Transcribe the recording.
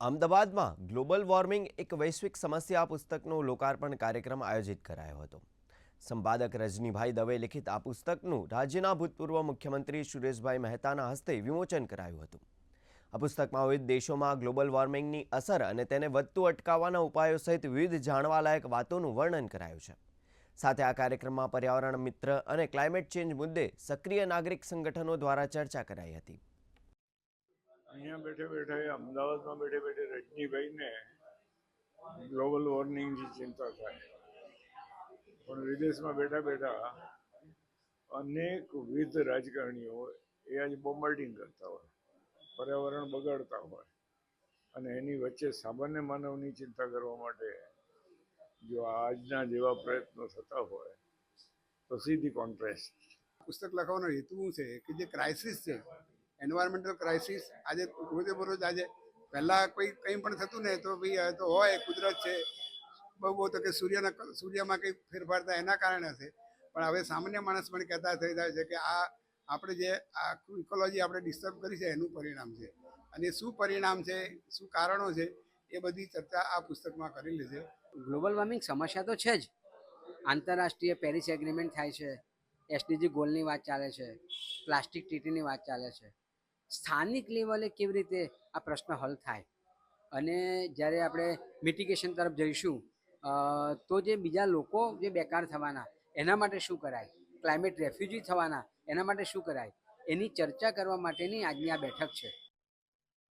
અમદાવાદમાં global warming એક વૈશ્વિક સમસ્યા પુસ્તકનો લોકાર્પણ કાર્યક્રમ આયોજિત કરાયો હતો. સંપાદક રજનીભાઈ દવે લિખિત આ પુસ્તકનું રાજ્યના ભૂતપૂર્વ મુખ્યમંત્રી સુરેશભાઈ મહેતાના હસ્તે વિમોચન કરાયું હતું. આ પુસ્તકમાં વિવિધ દેશોમાં ગ્લોબલ વોર્મિંગની અસર અને તેને વધતું અટકાવવાના ઉપાયો સહિત વિવિધ જાણવાલાયક વાતોનું વર્ણન કરાયું છે. સાથે આ કાર્યક્રમમાં પર્યાવરણ મિત્ર અને ક્લાઇમેટ ચેન્જ મુદ્દે સક્રિય નાગરિક સંગઠનો દ્વારા ચર્ચા કરાઈ હતી. અહીંયા બેઠે બેઠે અમદાવાદમાં બેઠે બેઠે રજનીભાઈને ગ્લોબલ વોર્મિંગની ચિંતા થાય. પણ વિદેશમાં બેઠા બેઠા અનેકવિધ રાજકારણીઓ એ આજે બોમ્બાર્ડિંગ કરતા હોય, પર્યાવરણ બગાડતા હોય અને એની વચ્ચે સામાન્ય માનવની ચિંતા કરવા માટે જો આજના જેવા પ્રયત્નો થતા હોય, તો સીધી કોન્ટ્રાસ્ટ પુસ્તક લખવાનો હેતુ છે? કે જે ક્રાઇસિસ છે એન્વાયરમેન્ટલ ક્રાઇસિસ આજે રોજે બરોજ આજે પહેલાં કોઈ કંઈ પણ થતું ને તો ભાઈ તો હોય, કુદરત છે. બહુ બહુ તો કે સૂર્યના સૂર્યમાં કંઈ ફેરફાર થાય એના કારણે છે પણ હવે સામાન્ય માણસ પણ કહેતા થઈ જાય છે કે આ આપણે જે આ ઇકોલોજી આપણે ડિસ્ટર્બ કરી છે એનું પરિણામ છે. અને શું પરિણામ છે, શું કારણો છે, એ બધી ચર્ચા આ પુસ્તકમાં કરેલી છે. ગ્લોબલ વોર્મિંગ સમસ્યા તો છે જ. આંતરરાષ્ટ્રીય પેરિસ એગ્રીમેન્ટ થાય છે. એસડીજી ગોલની વાત ચાલે છે. પ્લાસ્ટિક ટ્રીટીની વાત ચાલે છે. સ્થાનિક લેવલે કેવી રીતે આ પ્રશ્ન હલ થાય? અને જ્યારે આપણે મિટિગેશન તરફ જઈશું તો જે બીજા લોકો જે બેકાર થવાના, એના માટે શું કરાય? ક્લાઇમેટ રેફ્યુજી થવાના, એના માટે શું કરાય? એની ચર્ચા કરવા માટેની આજની આ બેઠક છે.